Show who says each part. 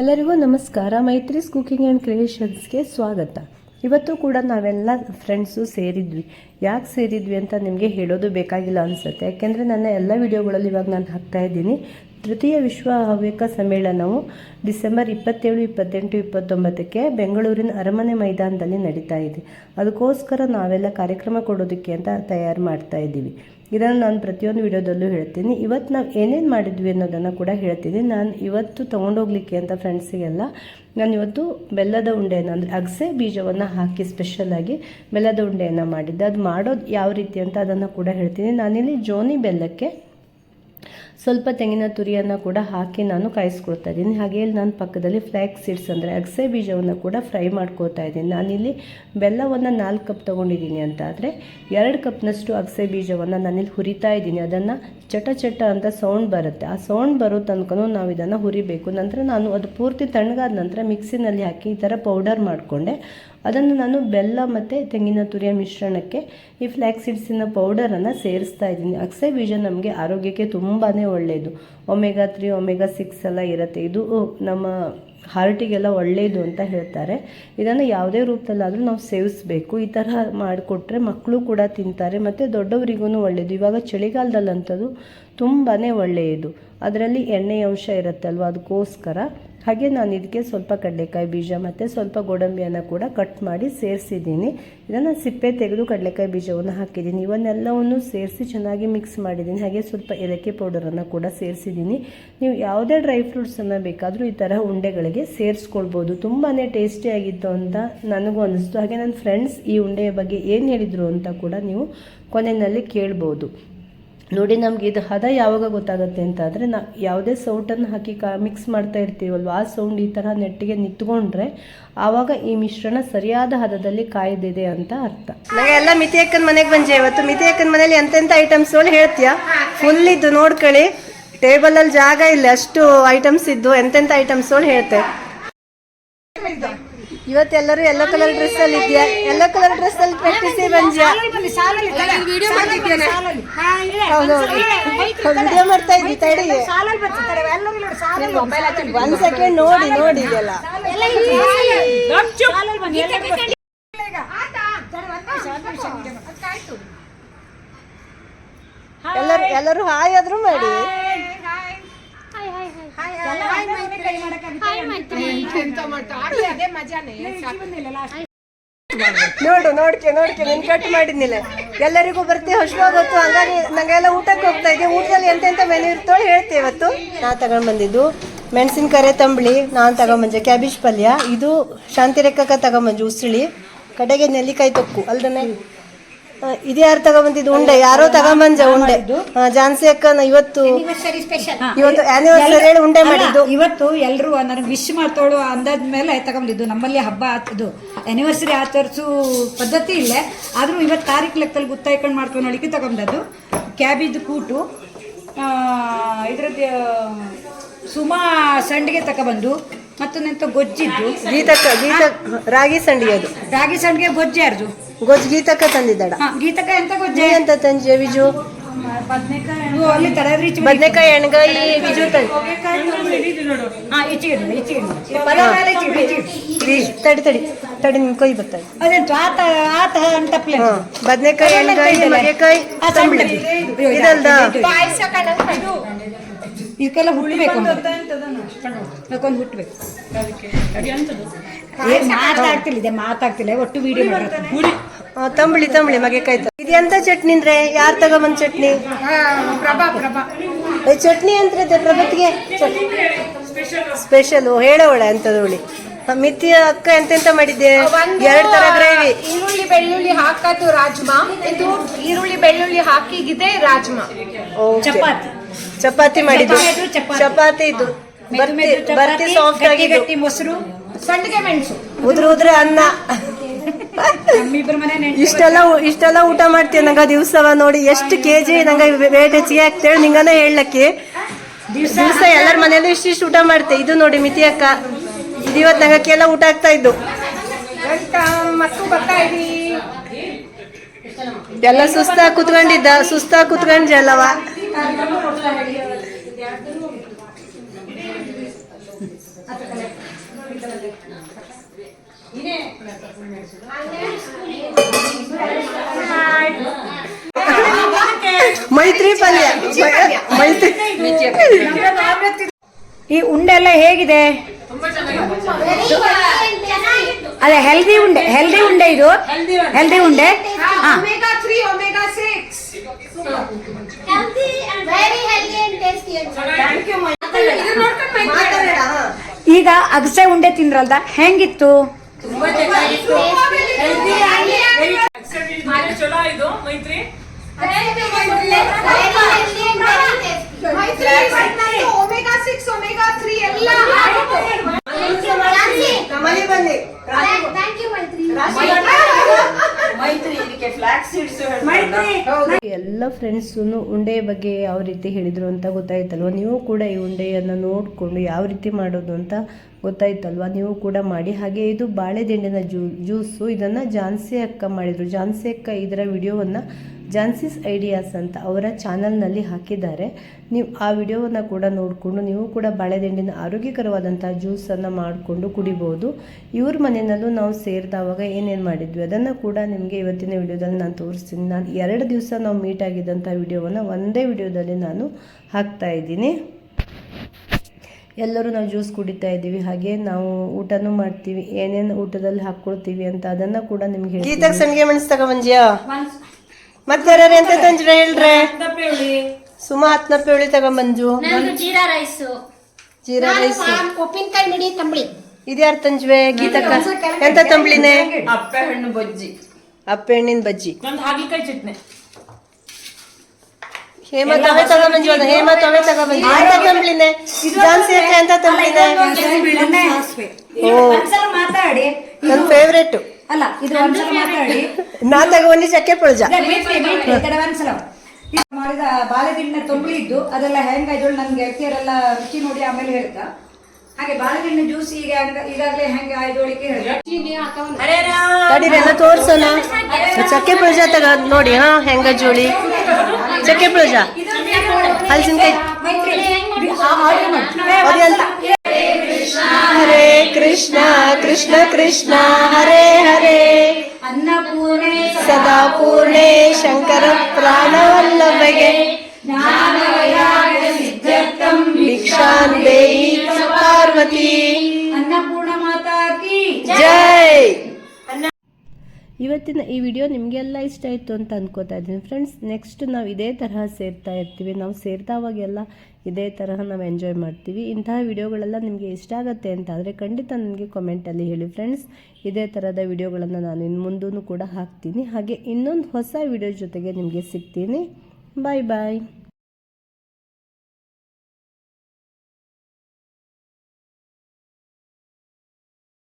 Speaker 1: ಎಲ್ಲರಿಗೂ ನಮಸ್ಕಾರ. ಮೈತ್ರಿಸ್ cooking and ಕ್ರಿಯೇಷನ್ಸ್ಗೆ ಸ್ವಾಗತ. ಇವತ್ತು ಕೂಡ ನಾವೆಲ್ಲ ಫ್ರೆಂಡ್ಸು ಸೇರಿದ್ವಿ. ಯಾಕೆ ಸೇರಿದ್ವಿ ಅಂತ ನಿಮಗೆ ಹೇಳೋದು ಬೇಕಾಗಿಲ್ಲ ಅನಿಸುತ್ತೆ. ಯಾಕೆಂದರೆ ನನ್ನ ಎಲ್ಲ ವಿಡಿಯೋಗಳಲ್ಲಿ ಇವಾಗ ನಾನು ಹಾಕ್ತಾ ಇದ್ದೀನಿ. ತೃತೀಯ ವಿಶ್ವ ಹವ್ಯಕ ಸಮ್ಮೇಳನವು ಡಿಸೆಂಬರ್ ಇಪ್ಪತ್ತೇಳು, ಇಪ್ಪತ್ತೆಂಟು, ಇಪ್ಪತ್ತೊಂಬತ್ತಕ್ಕೆ ಬೆಂಗಳೂರಿನ ಅರಮನೆ ಮೈದಾನದಲ್ಲಿ ನಡೀತಾ ಇದೆ. ಅದಕ್ಕೋಸ್ಕರ ನಾವೆಲ್ಲ ಕಾರ್ಯಕ್ರಮ ಕೊಡೋದಕ್ಕೆ ಅಂತ ತಯಾರು ಮಾಡ್ತಾ ಇದ್ದೀವಿ. ಇದನ್ನು ನಾನು ಪ್ರತಿಯೊಂದು ವಿಡಿಯೋದಲ್ಲೂ ಹೇಳ್ತೀನಿ. ಇವತ್ತು ನಾವು ಏನೇನು ಮಾಡಿದ್ವಿ ಅನ್ನೋದನ್ನು ಕೂಡ ಹೇಳ್ತೀನಿ. ನಾನು ಇವತ್ತು ತೊಗೊಂಡೋಗ್ಲಿಕ್ಕೆ ಅಂತ ಫ್ರೆಂಡ್ಸಿಗೆಲ್ಲ, ನಾನು ಇವತ್ತು ಬೆಲ್ಲದ ಉಂಡೆಯನ್ನು ಅಂದರೆ ಅಗಸೆ ಬೀಜವನ್ನು ಹಾಕಿ ಸ್ಪೆಷಲಾಗಿ ಬೆಲ್ಲದ ಉಂಡೆಯನ್ನು ಮಾಡಿದ್ದೆ. ಅದು ಮಾಡೋದು ಯಾವ ರೀತಿ ಅಂತ ಅದನ್ನು ಕೂಡ ಹೇಳ್ತೀನಿ. ನಾನಿಲ್ಲಿ ಜೋನಿ ಬೆಲ್ಲಕ್ಕೆ ಸ್ವಲ್ಪ ತೆಂಗಿನ ತುರಿಯನ್ನು ಕೂಡ ಹಾಕಿ ನಾನು ಕಾಯಿಸ್ಕೊಳ್ತಾ ಇದ್ದೀನಿ. ಹಾಗೆ ನಾನು ಪಕ್ಕದಲ್ಲಿ ಫ್ಲ್ಯಾಕ್ ಸೀಡ್ಸ್ ಅಂದರೆ ಅಗಸೆ ಬೀಜವನ್ನು ಕೂಡ ಫ್ರೈ ಮಾಡ್ಕೋತಾ ಇದ್ದೀನಿ. ನಾನಿಲ್ಲಿ ಬೆಲ್ಲವನ್ನು ನಾಲ್ಕು ಕಪ್ ತೊಗೊಂಡಿದ್ದೀನಿ ಅಂತ ಆದರೆ ಎರಡು ಕಪ್ನಷ್ಟು ಅಗಸೆ ಬೀಜವನ್ನು ನಾನಿಲ್ಲಿ ಹುರಿತಾ ಇದ್ದೀನಿ. ಅದನ್ನು ಚಟ ಚಟ ಅಂತ ಸೌಂಡ್ ಬರುತ್ತೆ. ಆ ಸೌಂಡ್ ಬರೋ ತನಕನೂ ನಾವು ಇದನ್ನು ಹುರಿಬೇಕು. ನಂತರ ನಾನು ಅದು ಪೂರ್ತಿ ತಣ್ಣಗಾದ ನಂತರ ಮಿಕ್ಸಿನಲ್ಲಿ ಹಾಕಿ ಈ ಥರ ಪೌಡರ್ ಮಾಡಿಕೊಂಡೆ. ಅದನ್ನು ನಾನು ಬೆಲ್ಲ ಮತ್ತು ತೆಂಗಿನ ತುರಿಯ ಮಿಶ್ರಣಕ್ಕೆ ಈ ಫ್ಲ್ಯಾಕ್ ಸೀಡ್ಸಿನ ಪೌಡರನ್ನು ಸೇರಿಸ್ತಾ ಇದ್ದೀನಿ. ಅಗಸೆ ಬೀಜ ನಮಗೆ ಆರೋಗ್ಯಕ್ಕೆ ತುಂಬಾ ಒಳ್ಳೆಯದು ಒಮೆಗಾ ತ್ರೀ ಒಮೆಗಾ ಸಿಕ್ಸ್ ಎಲ್ಲ ಇರುತ್ತೆ. ಇದು ನಮ್ಮ ಹಾರ್ಟಿಗೆಲ್ಲ ಒಳ್ಳೆಯದು ಅಂತ ಹೇಳ್ತಾರೆ. ಇದನ್ನು ಯಾವುದೇ ರೂಪದಲ್ಲಾದರೂ ನಾವು ಸೇವಿಸಬೇಕು. ಈ ಥರ ಮಾಡಿಕೊಟ್ರೆ ಮಕ್ಕಳು ಕೂಡ ತಿಂತಾರೆ, ಮತ್ತು ದೊಡ್ಡವರಿಗೂ ಒಳ್ಳೆಯದು ಇವಾಗ ಚಳಿಗಾಲದಲ್ಲಂಥದ್ದು ತುಂಬಾ ಒಳ್ಳೆಯದು ಅದರಲ್ಲಿ ಎಣ್ಣೆ ಅಂಶ ಇರುತ್ತಲ್ವ? ಅದಕ್ಕೋಸ್ಕರ ಹಾಗೆ ನಾನು ಇದಕ್ಕೆ ಸ್ವಲ್ಪ ಕಡಲೆಕಾಯಿ ಬೀಜ ಮತ್ತು ಸ್ವಲ್ಪ ಗೋಡಂಬಿಯನ್ನು ಕೂಡ ಕಟ್ ಮಾಡಿ ಸೇರಿಸಿದ್ದೀನಿ. ಇದನ್ನು ಸಿಪ್ಪೆ ತೆಗೆದು ಕಡಲೆಕಾಯಿ ಬೀಜವನ್ನು ಹಾಕಿದ್ದೀನಿ. ಇವನ್ನೆಲ್ಲವನ್ನು ಸೇರಿಸಿ ಚೆನ್ನಾಗಿ ಮಿಕ್ಸ್ ಮಾಡಿದ್ದೀನಿ. ಹಾಗೆ ಸ್ವಲ್ಪ ಏಲಕ್ಕಿ ಪೌಡರನ್ನು ಕೂಡ ಸೇರಿಸಿದ್ದೀನಿ. ನೀವು ಯಾವುದೇ ಡ್ರೈ ಫ್ರೂಟ್ಸನ್ನು ಬೇಕಾದರೂ ಈ ಥರ ಉಂಡೆಗಳಿಗೆ ಸೇರಿಸ್ಕೊಳ್ಬೋದು. ತುಂಬಾ ಟೇಸ್ಟಿಯಾಗಿತ್ತು ಅಂತ ನನಗೂ ಅನ್ನಿಸ್ತು ಹಾಗೆ ನನ್ನ ಫ್ರೆಂಡ್ಸ್ ಈ ಉಂಡೆಯ ಬಗ್ಗೆ ಏನು ಹೇಳಿದರು ಅಂತ ಕೂಡ ನೀವು ಕೊನೆಯಲ್ಲಿ ಕೇಳ್ಬೋದು. ನೋಡಿ, ನಮ್ಗೆ ಇದು ಹದ ಯಾವಾಗ ಗೊತ್ತಾಗುತ್ತೆ ಅಂತ ನಾ ಯಾವುದೇ ಸೌಟನ್ನು ಹಾಕಿ ಕಾ ಮಿಕ್ಸ್ ಮಾಡ್ತಾ ಇರ್ತೀವಲ್ವ, ಆ ಸೌಂಡ್ ಈ ಥರ ನೆಟ್ಟಿಗೆ ನಿಂತ್ಕೊಂಡ್ರೆ, ಆವಾಗ ಈ ಮಿಶ್ರಣ ಸರಿಯಾದ ಹದದಲ್ಲಿ ಕಾಯ್ದಿದೆ ಅಂತ ಅರ್ಥ. ನಂಗೆ ಎಲ್ಲ ಮಿತಿ ಅಕ್ಕನ ಮನೆಗೆ ಬಂದೆ ಇವತ್ತು? ಮಿತಿ ಅಕ್ಕನ ಮನೇಲಿ ಎಂತೆಂಥ ಐಟಮ್ಸ್ಗಳು ಹೇಳ್ತೀಯಾ? ಫುಲ್ ಇದ್ದು ನೋಡ್ಕೊಳ್ಳಿ. ಟೇಬಲಲ್ಲಿ ಜಾಗ ಇಲ್ಲ, ಅಷ್ಟು ಐಟಮ್ಸ್ ಇದ್ದು ಎಂತೆಂಥ ಐಟಮ್ಸ್ಗಳು ಹೇಳ್ತೆ. ಇವತ್ತೆಲ್ಲರೂ ಎಲ್ಲೋ ಕಲರ್ ಡ್ರೆಸ್ ಅಲ್ಲಿ ಇದೆಯಾ ಎಲ್ಲೋ ಕಲರ್ ಡ್ರೆಸ್ ಅಲ್ಲಿ ಪ್ರಾಕ್ಟೀಸ್ ಬಂದ್ಯಾ? ಹೌದು ವಿಡಿಯೋ ಮಾಡ್ತಾ ಇದ್ವಿ ತಡಿ. ಒಂದ್ ಸೆಕೆಂಡ್ ನೋಡಿ ನೋಡಿ ಇದೆಲ್ಲ. ಎಲ್ಲರೂ ಎಲ್ಲರೂ ಹಾಯ್ ಆದ್ರೂ ಮಾಡಿ. ನೋಡು ನೋಡ್ಕೆ ನೋಡ್ಕೆ ನಿನ್ ಕಟ್ ಮಾಡಿದ್ನಿಲ್ಲ. ಎಲ್ಲರಿಗೂ ಬರ್ತೀವಿ ಹೊತ್ತು ಹಂಗಾಗಿ ನಂಗೆಲ್ಲ ಊಟಕ್ಕೆ ಹೋಗ್ತಾ ಇದ್ದೆ. ಊಟದಲ್ಲಿ ಎಂತೆಂತ ಮೆನು ಇರ್ತೋಳು ಹೇಳ್ತೆ ಇವತ್ತು. ನಾ ತಗೊಂಡ್ ಬಂದಿದ್ದು ಕರೆ ತಂಬಳಿ ನಾನು ತಗೊಂಬಂದೆ ಕ್ಯಾಬೇಜ್ ಪಲ್ಯ. ಇದು ಶಾಂತಿರೇಖಕ ತಗೊಂಬಂಜು ಉಸುಳಿ ಕಡೆಗೆ ನೆಲ್ಲಿಕಾಯಿ ತೊಕ್ಕು ಅಲ್ದನೆ? ಇದು ಯಾರು ತಗೊಂಬಂದಿದ್ದು? ಉಂಡೆ. ಯಾರೋ ತಗೊಂಬಂದ ಉಂಡೆ. ಜಾನ್ಸಿ ಅಕ್ಕನ ಇವತ್ತು ಇವತ್ತು ಆನಿವರ್ಸರಿ ಹೇಳಿ ಉಂಡೆ ಮಾಡಿದ್ದು.
Speaker 2: ಇವತ್ತು ಎಲ್ಲರೂ ನನಗೆ ವಿಶ್ ಮಾಡ್ತೋಳು ಅಂದಾದ ಮೇಲೆ ತಗೊಂಡಿದ್ದು ನಮ್ಮಲ್ಲಿ ಹಬ್ಬ ಆತದು ಆನಿವರ್ಸರಿ ಆಚರಿಸು ಪದ್ಧತಿ ಇಲ್ಲ. ಆದರೂ ಇವತ್ತು ತಾರೀಕು ಲೆಕ್ಕದಲ್ಲಿ ಗುತ್ತಾಯ್ಕೊಂಡು ಮಾಡ್ಕೊಂಡು ಅಳಿಕೆ ತಗೊಂಡದ್ದು ಕ್ಯಾಬಿದ್ದು ಕೂಟು. ಇದ್ರದ್ದು ಸುಮಾ ಸಂಡಿಗೆ ತಗೊಬಂದು. ಮತ್ತೊಂದೆಂತ ಗೊಜ್ಜಿದ್ದು?
Speaker 1: ಗೀತಕ್ಕ ಗೀತ ರಾಗಿ ಸಂಡಿಗೆ ಅದು
Speaker 2: ರಾಗಿ ಸಂಡಿಗೆ ಗೊಜ್ಜೆ
Speaker 1: ಗೊಜ್ಜು ಗೀತಕ್ಕ ತಂದಿದ್ದಾಳ.
Speaker 2: ಗೀತಕ್ಕ ಗೀತಕ ಎಂತ ಗೊಜ್ಜೆ?
Speaker 1: ಅಂತ ತಂದೆ ವಿಜು? ಬದನೆಕಾಯಿ ಎಣ್ಗಾಯಿ. ವಿಜು. ತಡಿ ತಡಿ ತಡಿ ನಿಮ್ ಕೊಯ್ ಬರ್ತಾ ಇದೆ.
Speaker 2: ಅದೆಂತ ಆತ ಆತ ಅಂತ ಪ್ಲೇಟ್
Speaker 1: ಹಾ ಬದನೆಕಾಯಿ ಎಣ್ಗಾಯಿ ಮಗೆಕಾಯಿ ಇದಲ್ದ?
Speaker 2: ಇದಕ್ಕೆಲ್ಲ ಹುಟ್ಟಬೇಕು ಅದಕ್ಕೊಂದು ಹುಟ್ಟಬೇಕು ಮಾತಾಡ್ತಿಲ್ಲ ಇದೆ ಮಾತಾಡ್ತಿಲ್ಲ ಒಟ್ಟು ವಿಡಿಯೋ ಮಾಡೋದು
Speaker 1: ಆ, ತಂಬಳಿ ತಂಬಳಿ ಮಗೆ ಕೈ ಇದು ಎಂತ ಚಟ್ನಿ ಅಂದ್ರೆ? ಯಾರು ತಗೊಂಬಂದ್ ಚಟ್ನಿ? ಏ, ಚಟ್ನಿ ಅಂತ ಪ್ರಭತ್ಗೆ? ಸ್ಪೆಷಲ್ ಹೇಳೋಳೆ ಅಂತದೋಳಿ ಮಿತಿ ಅಕ್ಕ ಎಂತೆಂತ ಮಾಡಿದ್ದೆ? ಎರಡು ತರ ಗ್ರೇವಿ.
Speaker 3: ಈರುಳ್ಳಿ ಬೆಳ್ಳುಳ್ಳಿ ಹಾಕಾತು ರಾಜ್ಮಾ. ಇದು ಈರುಳ್ಳಿ ಬೆಳ್ಳುಳ್ಳಿ ಹಾಕಿಗಿದೆ ರಾಜ್ಮಾ.
Speaker 2: ಚಪಾತಿ.
Speaker 1: ಚಪಾತಿ ಮಾಡಿದ್ದು.
Speaker 2: ಚಪಾತಿ,
Speaker 1: ಇದು. ಬರ್ತಿ ಸಾಫ್ಟ್ ಆಗಿ
Speaker 2: ಗಟ್ಟಿ ಮೊಸರು
Speaker 3: ಸಂಡಿಗೆ ಮೆಣಸು.
Speaker 1: ಉದ್ರ ಉದ್ರ ಅನ್ನ. ಇಷ್ಟೆಲ್ಲ ಇಷ್ಟೆಲ್ಲ ಊಟ ಮಾಡ್ತೀವಿ ನಂಗ ದಿವ್ಸವ ನೋಡಿ ಎಷ್ಟು ಕೆಜಿ ನಂಗೆ ವೇಟ್ ಹೆಚ್ಚಿಗೆ ಆಗ್ತೇಳಿ ನಿಂಗನ ಹೇಳಕ್ಕೆ. ದಿವಸ ಎಲ್ಲರ ಮನೇಲೂ ಇಷ್ಟಿಷ್ಟು ಊಟ ಮಾಡ್ತೆ. ಇದು ನೋಡಿ ಮಿತಿ ಅಕ್ಕ. ಇದು ಇವತ್ತು ನಂಗಕ್ಕೆಲ್ಲ ಊಟ ಆಗ್ತಾ ಇದ್ದು. ಎಲ್ಲ ಸುಸ್ತಾ ಕುತ್ಕೊಂಡಿದ್ದ. ಸುಸ್ತಾ ಕುತ್ಕೊಂಡ್ರಿ ಅಲ್ಲವ? ಮೈತ್ರಿ ಪಲ್ಯ. ಮೈತ್ರಿ.
Speaker 2: ಈ ಉಂಡೆ ಎಲ್ಲ ಹೇಗಿದೆ? ಅದೇ ಹೆಲ್ದಿ ಉಂಡೆ ಹೆಲ್ದಿ ಉಂಡೆ ಇದು. ಹೆಲ್ದಿ ಉಂಡೆ. ಹಾ. ಈಗ ಅಗಸೆ ಉಂಡೆ ತಿಂದ್ರಲ್ದ ಹೆಂಗಿತ್ತು?
Speaker 3: ಎಲ್ಲ
Speaker 1: ಫ್ರೆಂಡ್ಸೂ ಉಂಡೆ ಬಗ್ಗೆ ಯಾವ ರೀತಿ ಹೇಳಿದರು ಅಂತ ಗೊತ್ತಾಯ್ತಲ್ವ? ನೀವು ಕೂಡ ಈ ಉಂಡೆಯನ್ನು ನೋಡಿಕೊಂಡು ಯಾವ ರೀತಿ ಮಾಡೋದು ಅಂತ ಗೊತ್ತಾಯ್ತಲ್ವ? ನೀವು ಕೂಡ ಮಾಡಿ. ಹಾಗೆ ಇದು ಬಾಳೆದಿಂಡಿನ ಜ್ಯೂ ಜ್ಯೂಸು. ಇದನ್ನು ಜಾನ್ಸಿ ಅಕ್ಕ ಮಾಡಿದರು. ಜಾನ್ಸಿ ಅಕ್ಕ ಇದರ ವಿಡಿಯೋವನ್ನು ಜಾನ್ಸಿಸ್ ಐಡಿಯಾಸ್ ಅಂತ ಅವರ ಚಾನಲ್ನಲ್ಲಿ ಹಾಕಿದ್ದಾರೆ. ನೀವು ಆ ವಿಡಿಯೋವನ್ನು ಕೂಡ ನೋಡಿಕೊಂಡು ನೀವು ಕೂಡ ಬಾಳೆದಿಂಡಿನ ಆರೋಗ್ಯಕರವಾದಂಥ ಜ್ಯೂಸನ್ನು ಮಾಡಿಕೊಂಡು ಕುಡಿಬೋದು. ಇವ್ರ ಮನೆಯಲ್ಲೂ ನಾವು ಸೇರಿದವಾಗ ಏನೇನು ಮಾಡಿದ್ವಿ ಅದನ್ನು ಕೂಡ ನಿಮಗೆ ಇವತ್ತಿನ ವಿಡಿಯೋದಲ್ಲಿ ನಾನು ತೋರಿಸ್ತೀನಿ. ನಾನು ಎರಡು ದಿವಸ ನಾವು ಮೀಟ್ ಆಗಿದ್ದಂಥ ವಿಡಿಯೋವನ್ನು ಒಂದೇ ವಿಡಿಯೋದಲ್ಲಿ ನಾನು ಹಾಕ್ತಾ ಇದ್ದೀನಿ. ಎಲ್ಲರೂ ನಾವು ಜ್ಯೂಸ್ ಕುಡಿತಾ ಇದ್ದೀವಿ ಹಾಗೆ ನಾವು ಊಟನೂ ಮಾಡ್ತೀವಿ ಏನೇನು ಊಟದಲ್ಲಿ ಹಾಕ್ಕೊಳ್ತೀವಿ ಅಂತ ಅದನ್ನು ಕೂಡ ನಿಮ್ಗೆ
Speaker 4: ಮೆಣಸು ತಗೊಂಬಂಜ್ಯ ಮತ್ ಬೇರೆ ಎಂತ ತಂಜ್ರೆ ಹೇಳ್ರೆ? ಸುಮ ಹತ್ನ ಪೇಳಿ ತಗೊಂಬಂಜು
Speaker 5: ಜೀರಾ ರೈಸ್.
Speaker 4: ಜೀರಾ ರೈಸ್.
Speaker 5: ಉಪ್ಪಿನಕಾಯಿ ಮಿಡಿ ತಂಬಳಿ.
Speaker 4: ಇದ್ಯಾರು ತಂಜ್ವೆ ಗೀತಕ್ಕ? ಎಂತ ತಂಬ್ಳಿನೇ?
Speaker 6: ಅಪ್ಪೆ ಹಣ್ಣು ಬಜ್ಜಿ.
Speaker 4: ಅಪ್ಪೆ ಹಣ್ಣಿನ ಬಜ್ಜಿ.
Speaker 6: ಒಂದು ಹಾಗಲಕಾಯಿ ಚಟ್ನಿ.
Speaker 4: ಹೇಮ ತವೆ ತಗೊಂಬಂಜು ಅದ ಹೇಮ ತವೆ ತಗೊಂಬಂಜು ಎಂತ ತಂಬ್ಳಿನೇ? ಜಾನ್ಸಿ ಅಕ್ಕ ಎಂತ ತಂಬ್ಳಿನೇ? ಓ.
Speaker 2: ಒಂದ್ಸಲ ಮಾತಾಡಿ.
Speaker 4: ನನ್ ಫೇವ್ರೇಟ್
Speaker 2: ಅಲ್ಲ ಇದು ಒಂದ್ಸಲ ಮಾತಾಡಿ
Speaker 4: ನಾ ತಗೊಂಡಿ ಚಕ್ಕೆ ಪುಳಜ
Speaker 2: ಒಂದ್ಸಲ ಮಾಡಿದ ಬಾಳೆದಿಣ್ಣ ತೊಂಬಳಿ ಇದ್ದು ಅದೆಲ್ಲ ಹೆಂಗಾಯ್ತು ನನ್ನ ಗೆಳತಿಯರೆಲ್ಲ ರುಚಿ ನೋಡಿ ಆಮೇಲೆ ಹೇಳ್ತಾ ಹಾಗೆ ಬಾಳೆದಿಣ್ಣ ಜ್ಯೂಸ್ ಈಗ ಹೆಂಗ- ಈಗಾಗಲೇ ಹೆಂಗೆ ಆಯ್ದೋಳಿಕೆ ಹೇಳಿದ
Speaker 4: ತಡೀರಿ ಎಲ್ಲ ತೋರ್ಸೋಣ ಚಕ್ಕೆ ಪುಳಜ ತಗ ನೋಡಿ ಹಾ ಹೆಂಗ ಜೋಳಿ ಚಕ್ಕೆ ಪುಳಜ ಹಲಸಿನಕಾಯಿ ಹರೇ कृष्ण कृष्ण कृष्ण
Speaker 2: हरे
Speaker 4: हरे अन्नपूर्णे सदा पूर्णे शङ्कर प्राणवल्लभगे ज्ञानवैराग्य
Speaker 2: सिद्ध्यर्थं भिक्षान् देहि
Speaker 4: पार्वती
Speaker 1: ಇವತ್ತಿನ ಈ ವಿಡಿಯೋ ನಿಮಗೆಲ್ಲ ಇಷ್ಟ ಆಯಿತು ಅಂತ ಅನ್ಕೋತಾ ಇದ್ದೀನಿ. ಫ್ರೆಂಡ್ಸ್ ನೆಕ್ಸ್ಟ್ ನಾವು ಇದೇ ತರಹ ಸೇರ್ತಾ ಇರ್ತೀವಿ. ನಾವು ಸೇರ್ತಾವಾಗೆಲ್ಲ ಇದೇ ತರಹ ನಾವು ಎಂಜಾಯ್ ಮಾಡ್ತೀವಿ. ಇಂತಹ ವಿಡಿಯೋಗಳೆಲ್ಲ ನಿಮಗೆ ಇಷ್ಟ ಆಗುತ್ತೆ ಅಂತ ಆದರೆ ಖಂಡಿತ ನನಗೆ ಕಮೆಂಟಲ್ಲಿ ಹೇಳಿ. ಫ್ರೆಂಡ್ಸ್ ಇದೇ ಥರದ ವಿಡಿಯೋಗಳನ್ನು ನಾನು ಇನ್ನು ಮುಂದೂ ಕೂಡ ಹಾಕ್ತೀನಿ. ಹಾಗೆ ಇನ್ನೊಂದು ಹೊಸ ವಿಡಿಯೋ ಜೊತೆಗೆ ನಿಮಗೆ ಸಿಗ್ತೀನಿ. ಬಾಯ್ ಬಾಯ್